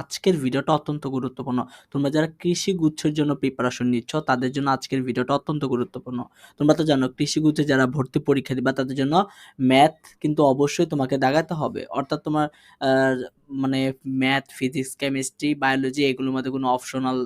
আজকের ভিডিওটা অত্যন্ত গুরুত্বপূর্ণ। তোমরা যারা কৃষি গুচ্ছের জন্য প্রিপারেশন নিচ্ছ, তাদের জন্য আজকের ভিডিওটা অত্যন্ত গুরুত্বপূর্ণ। তোমরা তো জানো, কৃষি গুচ্ছে যারা ভর্তি পরীক্ষা দিবা, তাদের জন্য ম্যাথ কিন্তু অবশ্যই তোমাকে দাগাতে হবে। অর্থাৎ তোমার মানে ম্যাথ ফিজিক্স কেমিস্ট্রি বায়োলজি এগুলোর মধ্যে কোনো অপশনাল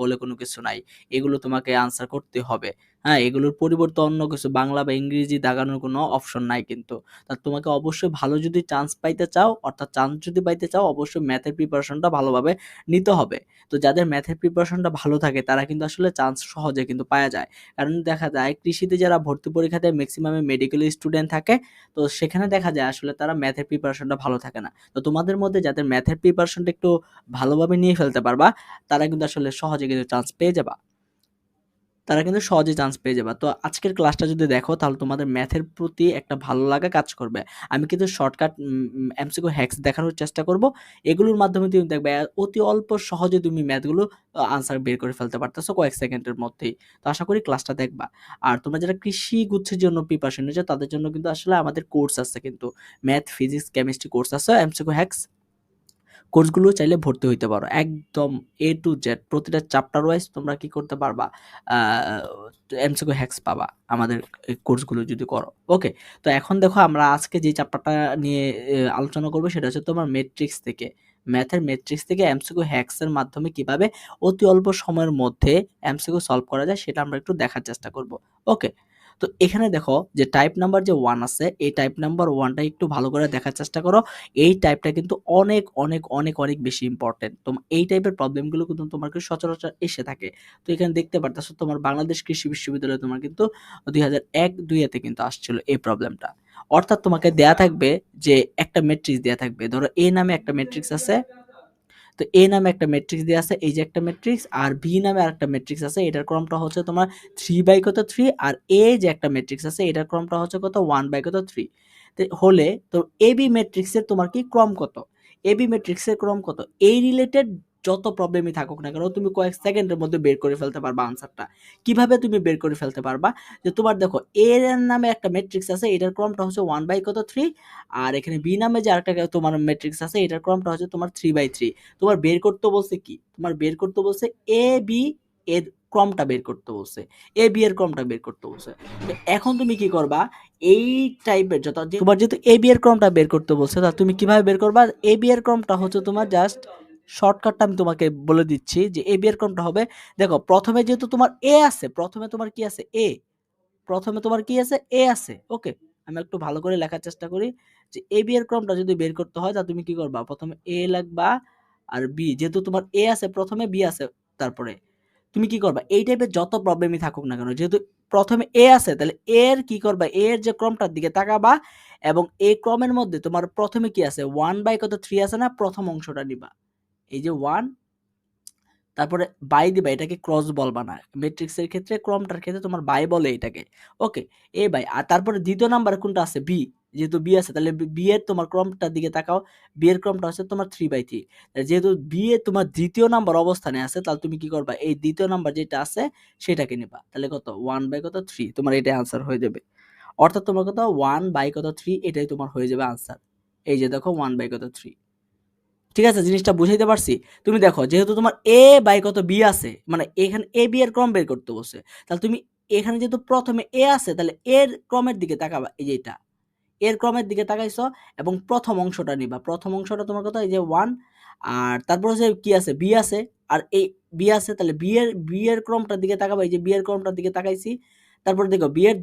বলে কোনো কিছু নাই। এগুলো তোমাকে আনসার করতে হবে। হ্যাঁ এগুলোর পরিবর্তে অন্য কিছু, বাংলা বা ইংরেজি দাগানোর কোনো অপশন নাই কিন্তু। তা তোমাকে অবশ্যই ভালো যদি চান্স পাইতে চাও, অর্থাৎ চান্স যদি পাইতে চাও, অবশ্যই ম্যাথের প্রিপারেশনটা ভালোভাবে নিতে হবে। তো যাদের ম্যাথের প্রিপারেশনটা ভালো থাকে, তারা কিন্তু আসলে চান্স সহজে কিন্তু পাওয়া যায়। কারণ দেখা যায়, কৃষিতে যারা ভর্তি পরীক্ষাতে ম্যাক্সিমামে মেডিকেল স্টুডেন্ট থাকে। তো সেখানে দেখা যায় আসলে তারা ম্যাথের প্রিপারেশনটা ভালো থাকে না। তো তোমাদের মধ্যে যাদের ম্যাথের প্রিপারেশনটা একটু ভালোভাবে নিয়ে ফেলতে পারবা, তারা কিন্তু আসলে সহজে কিন্তু চান্স পেয়ে যাবা। তারা কিন্তু সহজে চান্স পেয়ে যাবে। তো আজকের ক্লাসটা যদি দেখো, তাহলে তোমাদের ম্যাথের প্রতি একটা ভালো লাগা কাজ করবে। আমি কিন্তু শর্টকাট এমসিকিউ হ্যাক্স দেখানোর চেষ্টা করব। এগুলোর মাধ্যমে তুমি দেখবে, অতি অল্প সহজে তুমি ম্যাথগুলো আনসার বের করে ফেলতে পারতেছো কয়েক সেকেন্ডের মধ্যেই। তো আশা করি ক্লাসটা দেখবা। আর তোমরা যারা কৃষি গুচ্ছের জন্য প্রিপারেশন নিয়েছো, তাদের জন্য কিন্তু আসলে আমাদের কোর্স আছে কিন্তু। ম্যাথ ফিজিক্স কেমিস্ট্রি কোর্স আছে এমসিকিউ হ্যাক্স কোর্সগুলো চাইলে ভর্তি হইতে পারো। একদম এ টু জেড প্রতিটা চ্যাপ্টার ওয়াইজ তোমরা কি করতে পারবা? এমসিকিউ হ্যাক্স পাবা আমাদের কোর্সগুলো যদি করো। ওকে তো এখন দেখো আমরা আজকে যে চ্যাপ্টারটা নিয়ে আলোচনা করব সেটা হচ্ছে তোমার মেট্রিক্স থেকে। ম্যাথের মেট্রিক্স থেকে এমসিকিউ হ্যাক্সের মাধ্যমে কীভাবে অতি অল্প সময়ের মধ্যে এমসিকিউ সলভ করা যায় সেটা আমরা একটু দেখার চেষ্টা করব। ওকে তো এখানে দেখো যে টাইপ নাম্বার যে ওয়ান আছে, এই টাইপ নাম্বার ওয়ানটা একটু ভালো করে দেখার চেষ্টা করো। এই টাইপটা কিন্তু অনেক অনেক অনেক অনেক বেশি ইম্পর্টেন্ট তোমার এই টাইপের প্রবলেমগুলো কিন্তু তোমার সচরাচর এসে থাকে। তো এখানে দেখতে পারতেছো তোমার বাংলাদেশ কৃষি বিশ্ববিদ্যালয়ে তোমার কিন্তু দুই হাজার এক দুইয়েতে কিন্তু আসছিল এই প্রবলেমটা অর্থাৎ তোমাকে দেয়া থাকবে যে একটা ম্যাট্রিক্স দেয়া থাকবে। ধরো এ নামে একটা ম্যাট্রিক্স আছে তো এ নামে একটা ম্যাট্রিক্স দেওয়া আছে, এই যে একটা ম্যাট্রিক্স আর বি নামে আর একটা ম্যাট্রিক্স আছে, এটার ক্রমটা হচ্ছে তোমার থ্রি বাই কত থ্রি আর এ যে একটা ম্যাট্রিক্স আছে, এটার ক্রমটা হচ্ছে কত ওয়ান বাই কত থ্রি হলে তো এ বি ম্যাট্রিক্সের তোমার কি ক্রম কত? এ বি ম্যাট্রিক্সের ক্রম কত? এই রিলেটেড যত প্রবলেমই থাকুক না কেন, তুমি কয়েক সেকেন্ডের মধ্যে বের করে ফেলতে পারবা আনসারটা কীভাবে তুমি বের করে ফেলতে পারবা? যে তোমার দেখো এ এর নামে একটা ম্যাট্রিক্স আছে, এটার ক্রমটা হচ্ছে ওয়ান বাই কত? থ্রি আর এখানে বি নামে যে আরেকটা তোমার ম্যাট্রিক্স আছে, এটার ক্রমটা হচ্ছে তোমার থ্রি বাই থ্রি তোমার বের করতে বলছে কি? তোমার বের করতে বলছে এ বি এর ক্রমটা বের করতে বলছে। এ বি এর ক্রমটা বের করতে বলছে। এখন তুমি কি করবা? এই টাইপের যত তোমার যেহেতু এ বি এর ক্রমটা বের করতে বলছে, তা তুমি কীভাবে বের করবা? এ বি এর ক্রমটা হচ্ছে তোমার জাস্ট শর্টকাটটা আমি তোমাকে বলে দিচ্ছি যে এ বি এর ক্রমটা হবে? দেখো, প্রথমে যেহেতু তোমার এ আছে, প্রথমে তোমার কি আছে? এ প্রথমে তোমার কি আছে? এ আছে। ওকে আমি একটু ভালো করে লেখার চেষ্টা করি যে এ বি ক্রমটা যদি বের করতে হয়, তা তুমি কি করবা? প্রথমে এ লিখবা আর বি যেহেতু তোমার এ আছে, প্রথমে বি আছে তারপরে। তুমি কি করবা? এই টাইপের যত প্রবলেমই থাকুক না কেন, যেহেতু প্রথমে এ আছে, তাহলে এর কি করবা? এ এর যে ক্রমটার দিকে তাকাবা এবং এই ক্রমের মধ্যে তোমার প্রথমে কি আছে? ওয়ান বাই কত? থ্রি আছে না? প্রথম অংশটা নিবা। এই যে ওয়ান তারপরে বাই দিবা, এটাকে ক্রস বলবা না ম্যাট্রিক্সের ক্ষেত্রে ক্রমটার ক্ষেত্রে তোমার বাই বলে এটাকে। ওকে এ বাই আর তারপরে দ্বিতীয় নাম্বার কোনটা আছে? বি যেহেতু বি আছে, তাহলে বি এর তোমার ক্রমটার দিকে তাকাও। বি এর ক্রমটা হচ্ছে তোমার থ্রি বাই থ্রি যেহেতু বি এ তোমার দ্বিতীয় নাম্বার অবস্থানে আছে, তাহলে তুমি কি করবা? এই দ্বিতীয় নাম্বার যেটা আছে, সেটাকে নিবা। তাহলে কত? ওয়ান বাই কত? থ্রি তোমার এটাই আনসার হয়ে যাবে। অর্থাৎ তোমার কত? ওয়ান বাই কত? থ্রি এটাই তোমার হয়ে যাবে আনসার এই যে দেখো ওয়ান বাই কত? থ্রি ঠিক আছে, জিনিসটা বুঝাইতে পারছি? তুমি দেখো, যেহেতু তোমার এ বাই কত বি আছে মানে এখানে এ বি এর ক্রম বের করতে বসে তাহলে তুমি এখানে যেহেতু প্রথমে এ আছে, তাহলে এর ক্রমের দিকে তাকাবা, এই যে এটা। এর ক্রমের দিকে তাকাইছো এবং প্রথম অংশটা নিবা। প্রথম অংশটা তোমার কথা এই যে ওয়ান আর তারপর হচ্ছে কি আছে? বি আছে, আর এই বি আছে, তাহলে বি এর ক্রমটার দিকে তাকাবা, এই যে বি এর ক্রমটার দিকে তাকাইছি, তারপর দেখো বি এর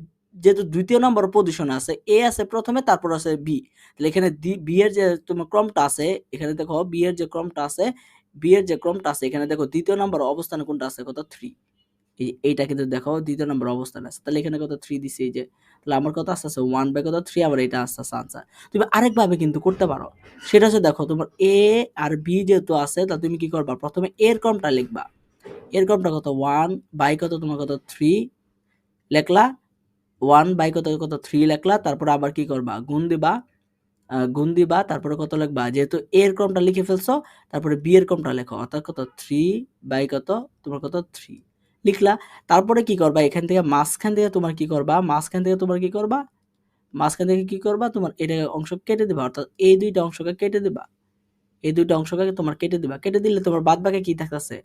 যেহেতু দ্বিতীয় নম্বর পজিশন আছে এ আছে প্রথমে, তারপর আছে বি তাহলে এখানে বি এর যে তোমার ক্রমটা আছে, এখানে দেখো বি এর যে ক্রমটা আছে বি এর যে ক্রমটা আছে, এখানে দেখো দ্বিতীয় নম্বর অবস্থানে কোনটা আছে, কত? থ্রি এই, এইটা কিন্তু দেখো দ্বিতীয় নম্বর অবস্থানে আছে। তাহলে এখানে কত? থ্রি দিছে, এই যে, তাহলে আমার কথা আসতে আছে ওয়ান বাই কত? থ্রি আবার এটা আসতে আছে আনসার তুমি আরেকভাবে কিন্তু করতে পারো। সেটা হচ্ছে দেখো, তোমার এ আর বি যেহেতু আছে তা তুমি কি করবা? প্রথমে এর ক্রমটা লিখবা। এর ক্রমটা কত? ওয়ান বাই কত? তোমার কত? থ্রি লেখলা? ওয়ান বাই কত কত থ্রি লেখলা, তারপরে আবার কি করবা? গুণ দিবা গুণ দিবা, তারপরে কত লিখবা? যেহেতু এর ক্রমটা লিখে ফেলছো, তারপরে বি এর ক্রমটা লেখো। অর্থাৎ কত? থ্রি বাই কত? তোমার কত? থ্রি লিখলা। তারপরে কি করবা? এখান থেকে মাঝখান থেকে তোমার কি করবা? মাঝখান থেকে তোমার কি করবা? মাঝখান থেকে কি করবা? তোমার এটা অংশ কেটে দিবা। অর্থাৎ এই দুইটা অংশকে কেটে দিবা। এই দুইটা অংশকে তোমার কেটে দিবা। কেটে দিলে তোমার বাদ বাকি কি থাকতেছে?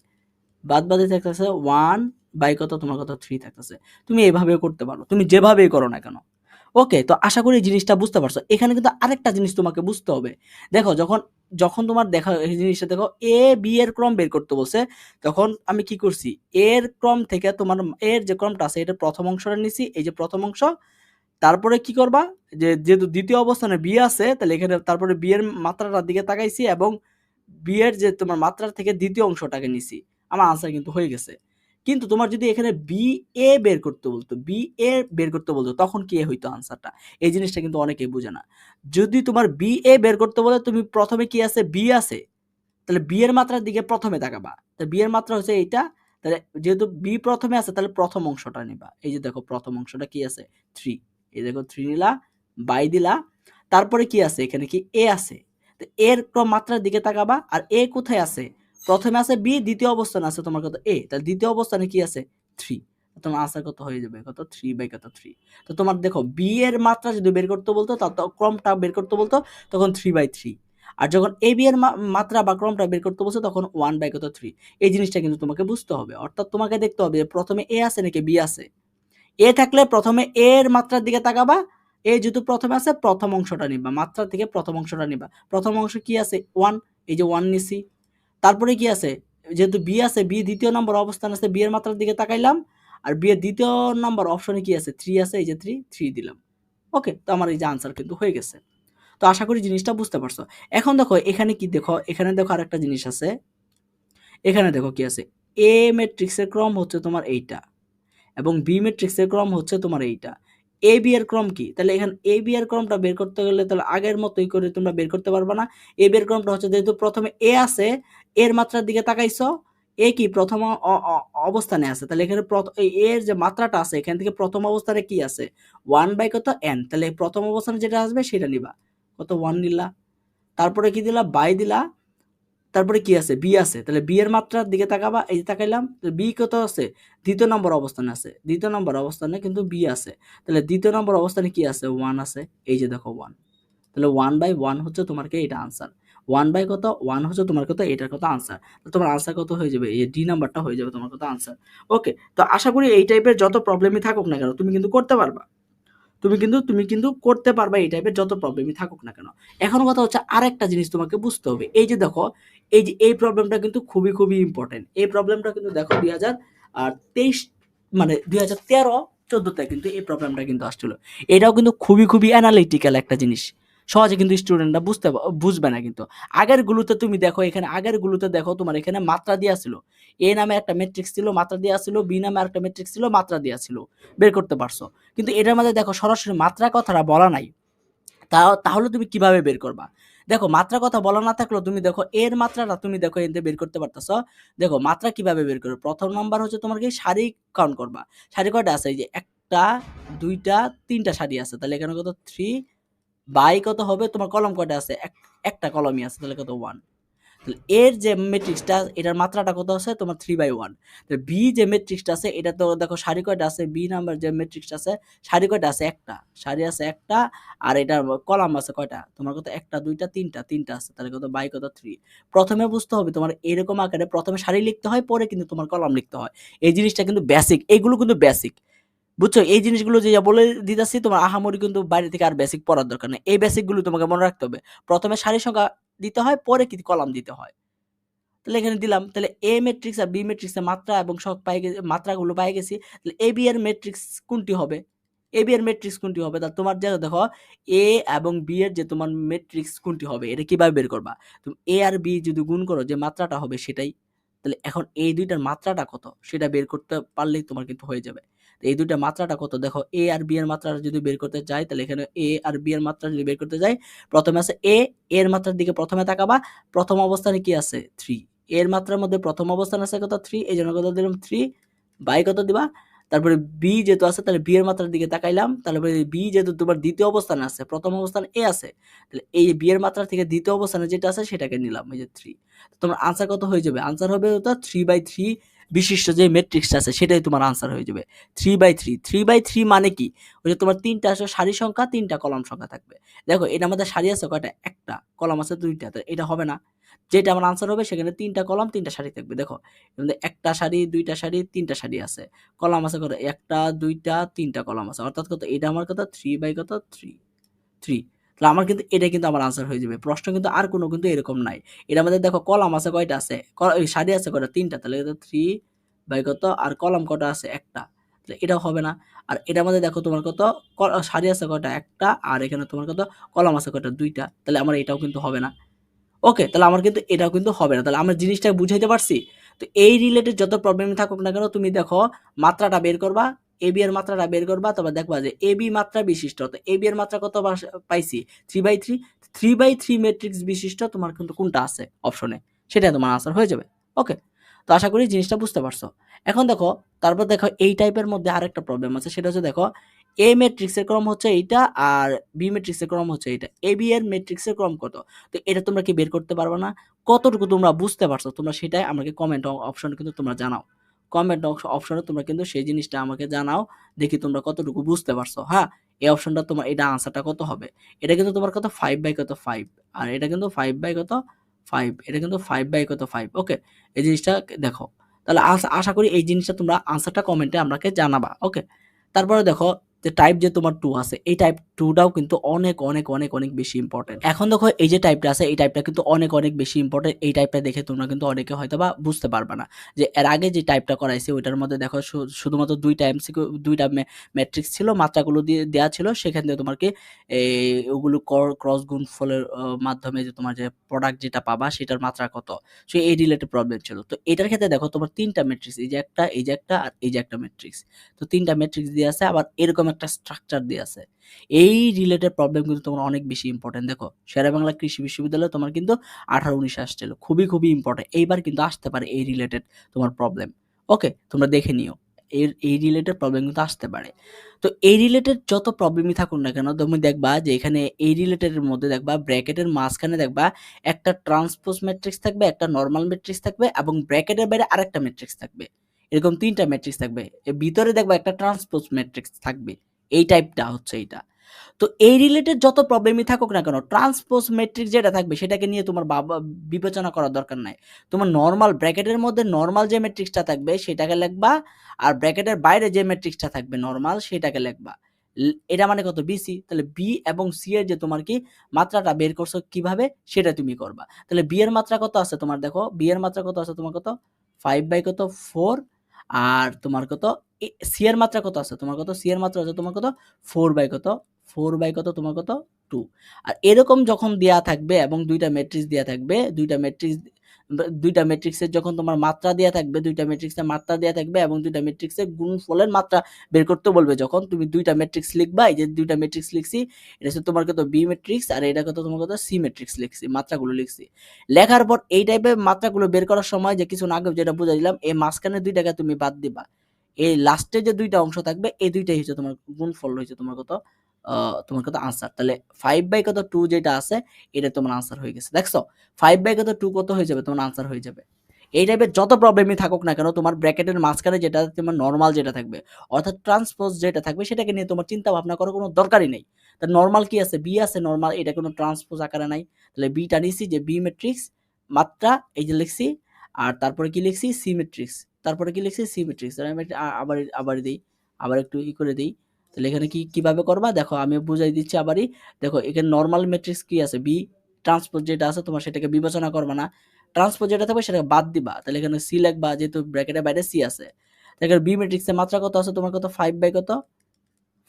বাদ বাদে থাকতেছে ওয়ান বাই কত তোমার কত থ্রি থাকতেছে। তুমি এভাবেও করতে পারো, তুমি যেভাবেই করো না কেন। ওকে তো আশা করি জিনিসটা বুঝতে পারছ। এখানে কিন্তু আরেকটা জিনিস তোমাকে বুঝতে হবে। দেখো, যখন যখন তোমার দেখা, এই জিনিসটা দেখো এ বি এর ক্রম বের করতে বলছে, তখন আমি কি করছি? এর ক্রম থেকে তোমার এর যে ক্রমটা আছে, এটা প্রথম অংশটা নিছি, এই যে প্রথম অংশ। তারপরে কি করবা? যে, যেহেতু দ্বিতীয় অবস্থানে বি আছে, তাহলে এখানে তারপরে বি এর মাত্রাটার দিকে তাকাইছি এবং বি এর যে তোমার মাত্রার থেকে দ্বিতীয় অংশটাকে নিছি। আমার আনসার কিন্তু হয়ে গেছে। কিন্তু তোমার যদি এখানে বি এ বের করতে বলতো বি এ বের করতে বলতো, তখন কি হইতো আনসারটা এই জিনিসটা কিন্তু অনেকেই বুঝে না। যদি তোমার বি এ বের করতে বলে, তুমি প্রথমে কি আছে? বি আছে। তাহলে বি এর মাত্রার দিকে প্রথমে তাকাবা। তো বি এর মাত্রা হচ্ছে এইটা। তাহলে যেহেতু বি প্রথমে আছে, তাহলে প্রথম অংশটা নিবা। এই যে দেখো, প্রথম অংশটা কি আছে? থ্রি এই দেখো থ্রি নিলা বাই দিলা। তারপরে কি আছে? এখানে কি এ আছে। এর মাত্রার দিকে তাকাবা। আর এ কোথায় আছে? প্রথমে আছে বি, দ্বিতীয় অবস্থানে আছে তোমার কত এ। তাহলে দ্বিতীয় অবস্থানে কি আছে? থ্রি তোমার আনসার কত হয়ে যাবে? কত? থ্রি বাই কত? থ্রি তো তোমার দেখো বি এর মাত্রা যদি বের করতে বলতো, তা তো ক্রমটা বের করতে বলতো, তখন থ্রি বাই থ্রি আর যখন এ বি এর মাত্রা বা ক্রমটা বের করতে বলছে, তখন ওয়ান বাই কত? থ্রি এই জিনিসটা কিন্তু তোমাকে বুঝতে হবে। অর্থাৎ তোমাকে দেখতে হবে প্রথমে এ আছে নাকি বি আছে। এ থাকলে প্রথমে এ এর মাত্রার দিকে তাকাবা। এ যেহেতু প্রথমে আছে, প্রথম অংশটা নিবা। মাত্রা থেকে প্রথম অংশটা নিবা। প্রথম অংশ কি আছে? ওয়ান এই যে ওয়ান নিছি। তারপরে কি আছে? যেহেতু বি আছে বি দ্বিতীয় নম্বর অবস্থান আছে বি এর মাত্রার দিকে তাকাইলাম, আর বি এর দ্বিতীয় নম্বর অপশনে কি আছে? থ্রি আছে, এই যে থ্রি থ্রি দিলাম। ওকে তো আমার এই যে আনসার কিন্তু হয়ে গেছে। তো আশা করি জিনিসটা বুঝতে পারছ। এখন দেখো, এখানে কি দেখো? এখানে দেখো আরেকটা জিনিস আছে। এখানে দেখো কি আছে? এ ম্যাট্রিক্সের ক্রম হচ্ছে তোমার এইটা, এবং বি ম্যাট্রিক্সের ক্রম হচ্ছে তোমার এইটা। এ বি এর ক্রম কি? তাহলে এখানে এ বি এর ক্রমটা বের করতে গেলে তাহলে আগের মতোই করে তোমরা বের করতে পারবে না। এ বি এর ক্রমটা হচ্ছে যেহেতু প্রথমে এ আছে এর মাত্রার দিকে তাকাইছো, এ কি প্রথম অবস্থানে আছে? তাহলে এখানে এর যে মাত্রাটা আছে, এখান থেকে প্রথম অবস্থানে কি আছে? ওয়ান বাই কত এন তাহলে প্রথম অবস্থানে যেটা আসবে সেটা নিবা। কত ওয়ান নিলা। তারপরে কি দিলা? বাই দিলা। তারপরে কি আছে? বি আছে। তাহলে বি এর মাত্রার দিকে তাকাবা, এই যে তাকাইলাম বি কত আছে? দ্বিতীয় নম্বর অবস্থানে আছে। দ্বিতীয় নম্বর অবস্থানে কিন্তু বি আছে। তাহলে দ্বিতীয় নম্বর অবস্থানে কি আছে? ওয়ান আছে। এই যে দেখো ওয়ান তাহলে ওয়ান বাই ওয়ান হচ্ছে তোমার কি এটা আনসার ওয়ান বাই কত? ওয়ান হচ্ছে তোমার কত? এটার কত আনসার তোমার আনসার কত হয়ে যাবে? এই ডি নাম্বারটা হয়ে যাবে তোমার কত আনসার ওকে তো আশা করি এই টাইপের যত প্রবলেমই থাকুক না কেন, তুমি কিন্তু করতে পারবা। তুমি কিন্তু তুমি কিন্তু করতে পারবা এই টাইপের যত প্রবলেমই থাকুক না কেন। এখন কথা হচ্ছে আরেকটা জিনিস তোমাকে বুঝতে হবে। এই যে দেখো, এই যে, এই প্রবলেমটা কিন্তু খুবই খুবই ইম্পর্টেন্ট এই প্রবলেমটা কিন্তু দেখো দুই হাজার আর তেইশ মানে দুই হাজার তেরো, চোদ্দোতে কিন্তু এই প্রবলেমটা কিন্তু আসছিল। এটাও কিন্তু খুবই খুবই অ্যানালিটিক্যাল একটা জিনিস। সহজে কিন্তু স্টুডেন্টরা বুঝতে বুঝবে না কিন্তু। আগের গুলোতে তুমি দেখো, এখানে আগের গুলোতে দেখো তোমার এখানে মাত্রা দেওয়া ছিল। এ নামে একটা ম্যাট্রিক্স ছিল, মাত্রা দেওয়া ছিল, বি নামে একটা ম্যাট্রিক্স ছিল, মাত্রা দেওয়া ছিল। বের করতে পারছ। কিন্তু এটার মধ্যে দেখো সরাসরি মাত্রা কথাটা বলা নাই। তা তাহলে তুমি কীভাবে বের করবা? দেখো, মাত্রা কথা বলা না থাকলেও তুমি দেখো এর মাত্রাটা তুমি দেখো এতে বের করতে পারতেছো। দেখো, মাত্রা কীভাবে বের করবে? প্রথম নাম্বার হচ্ছে তোমার কি শাড়ি কাউন্ট করবা। সারি কয়টা আছে? এই যে একটা, দুইটা, তিনটা শাড়ি আছে। তাহলে এখানে কত? থ্রি বাই কত হবে? তোমার কলম কয়টা আছে? এক- একটা কলমই আছে, তাহলে কত? ওয়ান তাহলে এর যে ম্যাট্রিক্সটা এটার মাত্রাটা কত আছে? তোমার থ্রি বাই ওয়ান তাহলে বি যে ম্যাট্রিক্সটা আছে, এটা তো দেখো সারি কয়টা আছে? বি নাম্বার যে ম্যাট্রিক্সটা আছে, সারি কয়টা আছে? একটা। সারি আছে একটা, আর এটার কলাম আছে কয়টা? তোমার কত? একটা, দুইটা, তিনটা তিনটা আছে, তাহলে কত? বাই কত? থ্রি প্রথমে বুঝতে হবে তোমার এরকম আকারে প্রথমে সারি লিখতে হয়, পরে কিন্তু তোমার কলাম লিখতে হয়। এই জিনিসটা কিন্তু বেসিক এইগুলো কিন্তু বেসিক বুঝছ? এই জিনিসগুলো যে বলে দিতেছি, তোমার আহামরি কিন্তু বাইরে থেকে আর বেসিক পড়ার দরকার নেই। এই বেসিকগুলো তোমাকে মনে রাখতে হবে। প্রথমে সারি সংখ্যা দিতে হয়, পরে কি কলাম দিতে হয়। তাহলে এখানে দিলাম, তাহলে এ ম্যাট্রিক্স আর বি ম্যাট্রিক্সের মাত্রা এবং সব পাই মাত্রাগুলো পাই গেছি। তাহলে এ বি এর ম্যাট্রিক্স কোনটি হবে? এ বি এর ম্যাট্রিক্স কোনটি হবে? তাহলে তোমার যে দেখো এ এবং বি এর যে তোমার ম্যাট্রিক্স কোনটি হবে, এটা কীভাবে বের করবা? তুমি এ আর বি যদি গুণ করো, যে মাত্রাটা হবে সেটাই। তাহলে এখন এই দুইটার মাত্রাটা কত? সেটা বের করতে পারলেই তোমার কিন্তু হয়ে যাবে। এই দুইটার মাত্রাটা কত? দেখো এ আর বি এর মাত্রাটা যদি বের করতে যাই, তাহলে এখানে এ আর বি এর মাত্রা যদি বের করতে যাই, প্রথমে আছে এ এর মাত্রার দিকে প্রথমে তাকাবা, প্রথম অবস্থানে কি আছে? থ্রি এর মাত্রার মধ্যে প্রথম অবস্থান আছে কত? থ্রি এই জন্য কত দিলাম? থ্রি বাই কত দিবা? তারপরে বি যেহেতু আছে, তাহলে বি এর মাত্রার দিকে তাকাইলাম, তারপরে বি যেহেতু তোমার দ্বিতীয় অবস্থানে আছে, প্রথম অবস্থান এ আছে, তাহলে এই বি এর মাত্রা থেকে দ্বিতীয় অবস্থানে যেটা আছে, সেটাকে নিলাম, এই যে থ্রি তোমার আনসার কত হয়ে যাবে? আনসার হবে ওটা থ্রি বাই থ্রি বিশিষ্ট যে ম্যাট্রিক্সটা আছে, সেটাই তোমার আনসার হয়ে যাবে। Three by three three by three মানে কি? ওই যে তোমার তিনটা আসলে সারি সংখ্যা, তিনটা কলাম সংখ্যা থাকবে। দেখো এটা আমাদের সারি আছে কয়টা? একটা, কলাম আছে দুইটা, তো এটা হবে না। যেটা আমার আনসার হবে, সেখানে তিনটা কলাম, তিনটা সারি থাকবে। দেখো একটা সারি, দুইটা সারি, তিনটা সারি আছে। কলাম আছে কত? একটা, দুইটা, তিনটা কলাম আছে। অর্থাৎ কত? এটা আমার কথা থ্রি বাই কত? থ্রি থ্রি তাহলে আমার কিন্তু এটা কিন্তু আমার আনসার হয়ে যাবে। প্রশ্ন কিন্তু আর কোনো কিন্তু এরকম নাই। এটা আমাদের দেখো কলাম আছে কয়টা আছে? সারি আছে কয়টা? তিনটা। তাহলে থ্রি বাই কত? আর কলাম কটা আছে? একটা। তাহলে এটাও হবে না। আর এটা আমাদের দেখো তোমার কত? সারি আছে কয়টা? একটা। আর এখানে তোমার কত? কলাম আছে কয়টা? দুইটা। তাহলে আমার এটাও কিন্তু হবে না। ওকে তাহলে আমার কিন্তু এটাও কিন্তু হবে না। তাহলে আমরা জিনিসটা বুঝাইতে পারছি? তো এই রিলেটেড যত প্রবলেম থাকুক না কেন, তুমি দেখো মাত্রাটা বের করবা। এ বি এর মাত্রাটা বের করবা তবে দেখবা যে এ বি মাত্রা বিশিষ্ট। তো এ বি এর মাত্রা কত পাইছি? Three by three three by three matrix বিশিষ্ট, তোমার কিন্তু কোনটা আছে? অপশনে সেটা তোমার আনসার হয়ে যাবে। ওকে তো আশা করি জিনিসটা বুঝতে পারছ। এখন দেখো, তারপর দেখো এই টাইপের মধ্যে আরেকটা প্রবলেম আছে। সেটা হচ্ছে দেখো এ ম্যাট্রিক্সের ক্রম হচ্ছে এইটা আর বি ম্যাট্রিক্সের ক্রম হচ্ছে এইটা। এ বি এর ম্যাট্রিক্সের ক্রম কত? তো এটা তোমরা কি বের করতে পারবে না? কতটুকু তোমরা বুঝতে পারছ? তোমরা সেটাই আমাকে কমেন্ট অপশন কিন্তু তোমরা জানাও। কমেন্ট অপশনে তোমরা কিন্তু সেই জিনিসটা আমাকে জানাও, দেখি তোমরা কতটুকু বুঝতে পারছ হ্যাঁ? এই অপশনটা তোমার, এটা আনসারটা কত হবে? এটা কিন্তু তোমার কত? ফাইভ বাই কত ফাইভ আর এটা কিন্তু ফাইভ বাই কত? ফাইভ এটা কিন্তু ফাইভ বাই কত ফাইভ ওকে এই জিনিসটা দেখো। তাহলে আশা- আশা করি এই জিনিসটা তোমরা আনসারটা কমেন্টে আমাকে জানাবা ওকে তারপরে দেখো যে টাইপ যে তোমার টু আছে, এই টাইপ টুটাও কিন্তু অনেক অনেক অনেক অনেক বেশি ইম্পর্টেন্ট এখন দেখো এই যে টাইপটা আছে, এই টাইপটা কিন্তু অনেক অনেক বেশি ইম্পর্টেন্ট এই টাইপটা দেখে তোমরা কিন্তু অনেকে হয়তো বা বুঝতে পারবে না যে এর আগে যে টাইপটা করাইছে, ওইটার মধ্যে দেখো শুধুমাত্র দুইটা এমসিকিউ দুইটা ম্যাট্রিক্স ছিল, মাত্রাগুলো দিয়ে দেওয়া ছিল। সেখান থেকে তোমাকে ওগুলো ক্রস গুণ ফলের মাধ্যমে যে তোমার যে প্রোডাক্ট যেটা পাবা, সেটার মাত্রা কত? সো এই রিলেটেড প্রবলেম ছিল। তো এটার ক্ষেত্রে দেখো তোমার তিনটা ম্যাট্রিক্স এই যে একটা, এই যে একটা, আর এই যে একটা ম্যাট্রিক্স তো তিনটা ম্যাট্রিক্স দিয়ে আছে, আবার এরকম একটা স্ট্রাকচার দিয়ে আছে। এই রিলেটেড প্রবলেম কিন্তু তোমার অনেক বেশি ইম্পর্টেন্ট দেখো শেরা বাংলা কৃষি বিশ্ববিদ্যালয়ে তোমার কিন্তু আঠারো উনিশ আসছিল। খুবই খুবই ইম্পর্টেন্ট এইবার কিন্তু আসতে পারে এই রিলেটেড তোমার প্রবলেম ওকে তোমরা দেখে নিও। এর, এই রিলেটেড প্রবলেম কিন্তু আসতে পারে। তো এই রিলেটেড যত প্রবলেমই থাকুক না কেন, তুমি দেখবা যে এখানে এই রিলেটেডের মধ্যে দেখবা ব্র্যাকেটের মাঝখানে দেখবা একটা ট্রান্সপোজ ম্যাট্রিক্স থাকবে, একটা নর্মাল ম্যাট্রিক্স থাকবে এবং ব্র্যাকেটের বাইরে আরেকটা ম্যাট্রিক্স থাকবে। এরকম তিনটা ম্যাট্রিক্স থাকবে। ভিতরে দেখবা একটা ট্রান্সপোজ ম্যাট্রিক্স থাকবে। এই টাইপটা হচ্ছে এইটা। তো এই রিলেটেড যত প্রবলেমই থাকুক না কেন ট্রান্সপোজ ম্যাট্রিক্স যেটা থাকবে সেটাকে নিয়ে তোমার বাবা বিবেচনা করার দরকার নাই। তোমার নর্মাল ব্র্যাকেটের মধ্যে নর্মাল যে ম্যাট্রিক্সটা থাকবে সেটাকে লিখবা আর ব্র্যাকেটের বাইরে যে ম্যাট্রিক্সটা থাকবে নর্মাল সেটাকে লিখবা। এটা মানে কত? বিসি তাহলে বি এবং সি এর যে তোমার কি মাত্রাটা বের করছ কীভাবে সেটা তুমি করবা। তাহলে বি এর মাত্রা কত আছে তোমার দেখো? বি এর মাত্রা কত আছে তোমার কত? ফাইভ বাই কত? ফোর আর তোমার কত? সি এর মাত্রা কত আছে? তোমার কত? সি এর মাত্রা আছে, তোমার কত? ফোর বাই কত? ফোর বাই কত? তোমার কত? টু আর এরকম যখন দেয়া থাকবে এবং দুইটা ম্যাট্রিক্স দেওয়া থাকবে, দুইটা ম্যাট্রিক্স দুইটা ম্যাট্রিক্সের যখন তোমার মাত্রা দেয়া থাকবে, দুইটা ম্যাট্রিক্সের মাত্রা দেয়া থাকবে এবং দুইটা ম্যাট্রিক্সের গুণফলের মাত্রা বের করতে বলবে যখন তুমি দুইটা ম্যাট্রিক্স লিখবা, এই যে দুইটা ম্যাট্রিক্স লিখছি, এটা হচ্ছে তোমার কত বি ম্যাট্রিক্স আর এটা কত তোমার কত সি ম্যাট্রিক্স লিখছি, মাত্রাগুলো লিখছি। লেখার পর এই টাইপের মাত্রাগুলো বের করার সময় যে কিছু আগে যেটা বুঝা দিলাম এই মাঝখানে দুইটাকে তুমি বাদ দিবা। এই লাস্টে যে দুইটা অংশ থাকবে, এই দুইটাই হচ্ছে তোমার গুণফল হচ্ছে তোমার কত তোমার কত আনসার তাহলে ফাইভ বাই কত টু যেটা আছে, এটা তোমার আনসার হয়ে গেছে। দেখছ? ফাইভ বাই কত টু কত হয়ে যাবে, তোমার আনসার হয়ে যাবে। এই টাইপের যত প্রবলেমই থাকুক না কেন, তোমার ব্র্যাকেটের মাঝখানে যেটা, তোমার নর্মাল যেটা থাকবে, অর্থাৎ ট্রান্সপোজ যেটা থাকবে, সেটাকে নিয়ে তোমার চিন্তা ভাবনা করার কোনো দরকারই নেই। তা নর্মাল কি আছে? বি আছে নর্মাল এটা কোনো ট্রান্সপোজ আকারে নাই। তাহলে বিটা নিছি যে বি ম্যাট্রিক্স মাত্রা, এই যে লিখছি, আর তারপরে কি লিখছি? সি ম্যাট্রিক্স তারপরে কি লিখছি? সি ম্যাট্রিক্স আবার আবার দিই, আবার একটু ই করে দিই। তাহলে এখানে কি, কীভাবে করবা? দেখো, আমি বুঝাই দিচ্ছি আবারই। দেখো, এখানে নর্মাল ম্যাট্রিক্স কি আছে? বি ট্রান্সপোজ যেটা আছে, তোমার সেটাকে বিবেচনা করবা না। ট্রান্সপোজ যেটা থাকবে, সেটাকে বাদ দিবা। তাহলে এখানে সি লিখবা, যেহেতু ব্র্যাকেটের বাইরে সি আছে। এখানে বি ম্যাট্রিক্সের মাত্রা কত আছে? তোমার কত? ফাইভ বাই কত?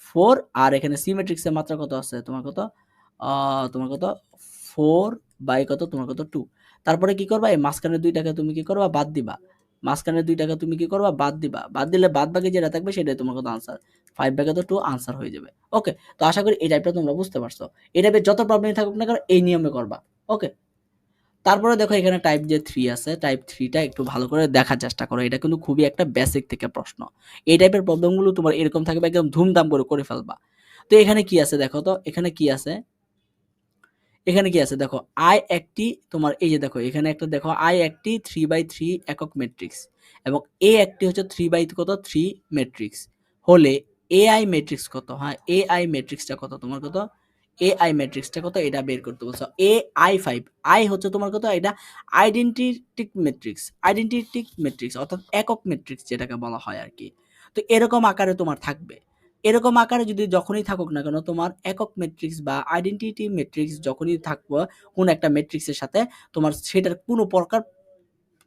ফোর আর এখানে সি ম্যাট্রিক্সের মাত্রা কত আছে? তোমার কত? তোমার কত? ফোর বাই কত? তোমার কত? টু তারপরে কি করবা? এই মাঝখানে দুইটাকে তুমি কি করবা? বাদ দিবা। মাঝখানে দুইটাকে তুমি কি করবা? বাদ দিবা। বাদ দিলে বাদ বাকি যেটা থাকবে, সেটাই তোমার কত আনসার ফাইভ বাই কত টু আনসার হয়ে যাবে। ওকে তো আশা করি এই টাইপটা তোমরা বুঝতে পারছ। এই টাইপের যত প্রবলেম থাকুক না কেন, এই নিয়মে করবা। ওকে তারপরে দেখো এখানে টাইপ যে থ্রি আছে টাইপ থ্রিটা একটু ভালো করে দেখার চেষ্টা করো। এটা কিন্তু খুবই একটা বেসিক থেকে প্রশ্ন। এই টাইপের প্রবলেমগুলো তোমার এরকম থাকবে, একদম ধুমধাম করে করে ফেলবা। তো এখানে কি আছে দেখো তো? এখানে কি আছে? এখানে কি আছে? দেখো আই একটি তোমার, এই যে দেখো, এখানে একটা দেখো আই একটি থ্রি বাই থ্রি একক ম্যাট্রিক্স এবং এ একটি হচ্ছে থ্রি বাই কত? থ্রি ম্যাট্রিক্স হলে এ আই ম্যাট্রিক্স কত হ্যাঁ? এআই আই ম্যাট্রিক্সটা কত তোমার কত? এআই আই ম্যাট্রিক্সটা কত? এটা বের করতে বলছো। এ আই ফাইভ আই হচ্ছে তোমার কত? এটা আইডেন্টিটিক ম্যাট্রিক্স আইডেন্টিটিক ম্যাট্রিক্স অর্থাৎ একক ম্যাট্রিক্স যেটাকে বলা হয় আর কি। তো এরকম আকারে তোমার থাকবে। এরকম আকারে যদি যখনই থাকুক না কেন, তোমার একক ম্যাট্রিক্স বা আইডেন্টিটি ম্যাট্রিক্স যখনই থাকব, কোন একটা ম্যাট্রিক্সের সাথে তোমার সেটার কোনো প্রকার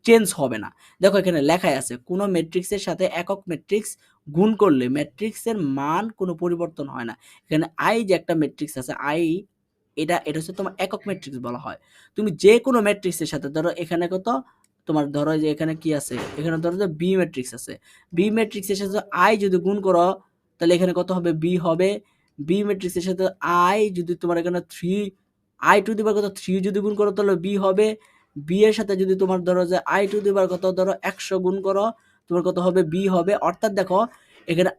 চেঞ্জ হবে না। দেখো এখানে লেখাই আছে, কোনো ম্যাট্রিক্সের সাথে একক ম্যাট্রিক্স গুণ করলে ম্যাট্রিক্সের মান কোনো পরিবর্তন হয় না। এখানে আই যে একটা ম্যাট্রিক্স আছে আই এটা এটা হচ্ছে তোমার একক ম্যাট্রিক্স বলা হয়। তুমি যে কোনো ম্যাট্রিক্সের সাথে, ধরো এখানে কত? তোমার ধরো যে এখানে কি আছে? এখানে ধরো যে বি ম্যাট্রিক্স আছে। বি ম্যাট্রিক্সের সাথে আই যদি গুণ করো, তাহলে এখানে কত হবে? বি হবে। বি ম্যাট্রিক্সের সাথে আই যদি তোমার এখানে থ্রি আই টু দিবার কত থ্রি যদি গুণ করো, তাহলে বি হবে। বি এর সাথে যদি তোমার ধরো যে আই টু দিবার কত ধরো একশো গুণ করো, তোমার কত হবে? বি হবে। অর্থাৎ দেখো, এখানে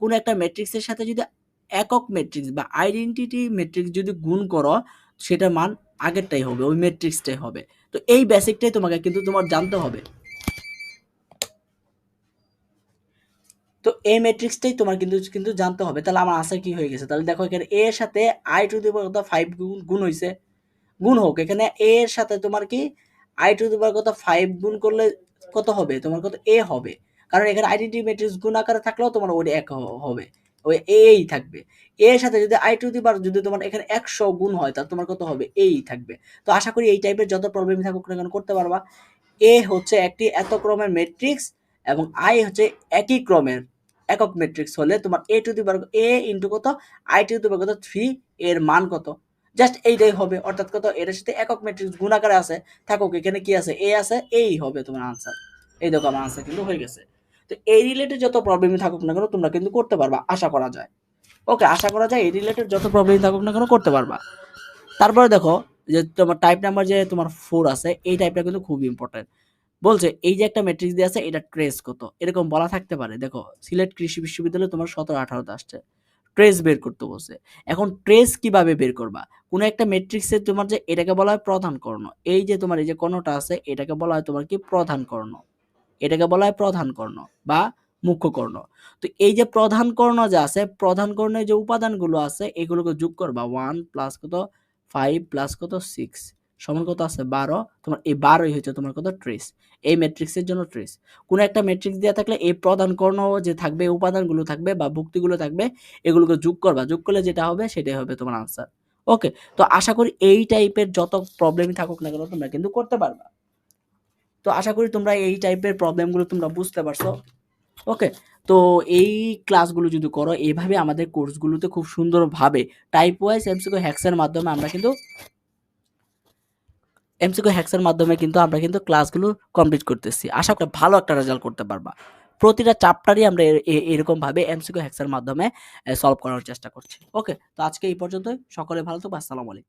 কোনো একটা ম্যাট্রিক্সের সাথে যদি একক ম্যাট্রিক্স বা আইডেন্টিটি ম্যাট্রিক্স যদি গুণ করো, সেটার মান আগেরটাই হবে, ওই ম্যাট্রিক্সটাই হবে। তো এই বেসিকটাই তোমাকে কিন্তু তোমার জানতে হবে। তো এই ম্যাট্রিক্সটাই তোমার কিন্তু কিন্তু জানতে হবে। তাহলে আমার আশা কি হয়ে গেছে? তাহলে দেখো এখানে এ এর সাথে I to the power five গুণ গুণ হয়েছে গুণ হোক, এখানে এ এর সাথে তোমার কি? আই টু দি পাওয়ার কথা ফাইভ গুণ করলে কত হবে? তোমার কত? এ হবে। কারণ এখানে আইডেন্টি ম্যাট্রিক্স গুণ আকারে থাকলেও তোমার ওই এক হবে। ওই এই থাকবে। এর সাথে যদি আই টু দি যদি তোমার এখানে একশো গুণ হয়, তাহলে তোমার কত হবে? এই থাকবে। তো আশা করি এই টাইপের যত প্রবলেম থাকুক না কেন, করতে পারবা। এ হচ্ছে একটি এত ক্রমের ম্যাট্রিক্স এবং আই হচ্ছে একই ক্রমের একক ম্যাট্রিক্স হলে তোমার A to the power A into কত? আই টু দি পাওয়ার কত? থ্রি এর মান কত? জাস্ট এইটাই হবে। অর্থাৎ কত? এর সাথে একক ম্যাট্রিক্স গুণাকারে আছে। থাকুক, এখানে কি আছে? এ আছে, এই হবে তোমার আনসার এই দেখো আমার আনসার কিন্তু হয়ে গেছে। তো এই রিলেটেড যত প্রবলেম থাকুক না কেন, তোমরা কিন্তু করতে পারবা। আশা করা যায়। ওকে আশা করা যায় এই রিলেটেড যত প্রবলেম থাকুক না কেন, করতে পারবা। তারপরে দেখো যে তোমার টাইপ নাম্বার যে তোমার ফোর আছে, এই টাইপটা কিন্তু খুব ইম্পর্টেন্ট বলছে, এই যে একটা ম্যাট্রিক্স দিয়ে আছে, এটা ট্রেস কত? এরকম বলা থাকতে পারে। দেখো, সিলেট কৃষি বিশ্ববিদ্যালয়ে তোমার সতেরো আঠারোতে আসছে। ট্রেস বের করতে বলছে। এখন ট্রেস কীভাবে বের করবা? কোনো একটা ম্যাট্রিক্সের তোমার যে এটাকে বলা হয় প্রধান কর্ণ, এই যে তোমার এই যে কর্ণটা আছে, এটাকে বলা হয় তোমার কি প্রধান কর্ণ? এটাকে বলা হয় প্রধান কর্ণ বা মুখ্য কর্ণ। তো এই যে প্রধান কর্ণ যে আছে, প্রধান কর্ণের যে উপাদানগুলো আছে, এগুলোকে যোগ করবা। ওয়ান প্লাস কত? ফাইভ প্লাস কত? সিক্স সমান কত আছে? বারো। তোমার এই বারোই হচ্ছে তোমার কত? ট্রেস এই ম্যাট্রিক্সের জন্য ট্রেস কোনো একটা ম্যাট্রিক্স দেওয়া থাকলে এই প্রধান কর্ণ যে থাকবে, উপাদানগুলো থাকবে বা ভুক্তিগুলো থাকবে, এগুলোকে যোগ করবা। যোগ করলে যেটা হবে, সেটাই হবে তোমার আনসার ওকে তো আশা করি এই টাইপের যত প্রবলেমই থাকুক না কেন, তোমরা কিন্তু করতে পারবা। তো আশা করি তোমরা এই টাইপের প্রবলেমগুলো তোমরা বুঝতে পারছ। ওকে তো এই ক্লাসগুলো যদি করো এইভাবে আমাদের কোর্সগুলোতে খুব সুন্দরভাবে টাইপ ওয়াইজ এমসিকো হ্যাক্সের মাধ্যমে আমরা কিন্তু এমসিকো হ্যাক্সের মাধ্যমে কিন্তু আমরা কিন্তু ক্লাসগুলো কমপ্লিট করতেছি। আশা করি ভালো একটা রেজাল্ট করতে পারবা। প্রতিটা চ্যাপ্টারই আমরা এরকমভাবে এমসিকিউ হ্যাক্সের মাধ্যমে সলভ করার চেষ্টা করছি। ওকে তো আজকে এই পর্যন্তই। সকলে ভালো থাকব আসসালামু আলাইকুম।